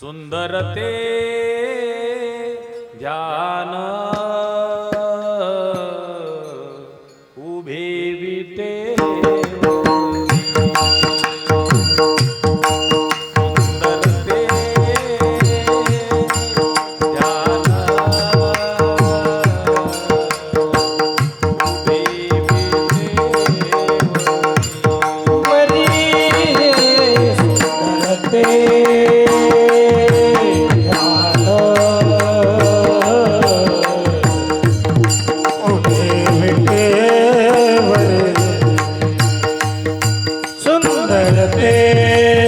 सुंदरते ध्यान सुंदरते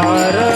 ಭಾರ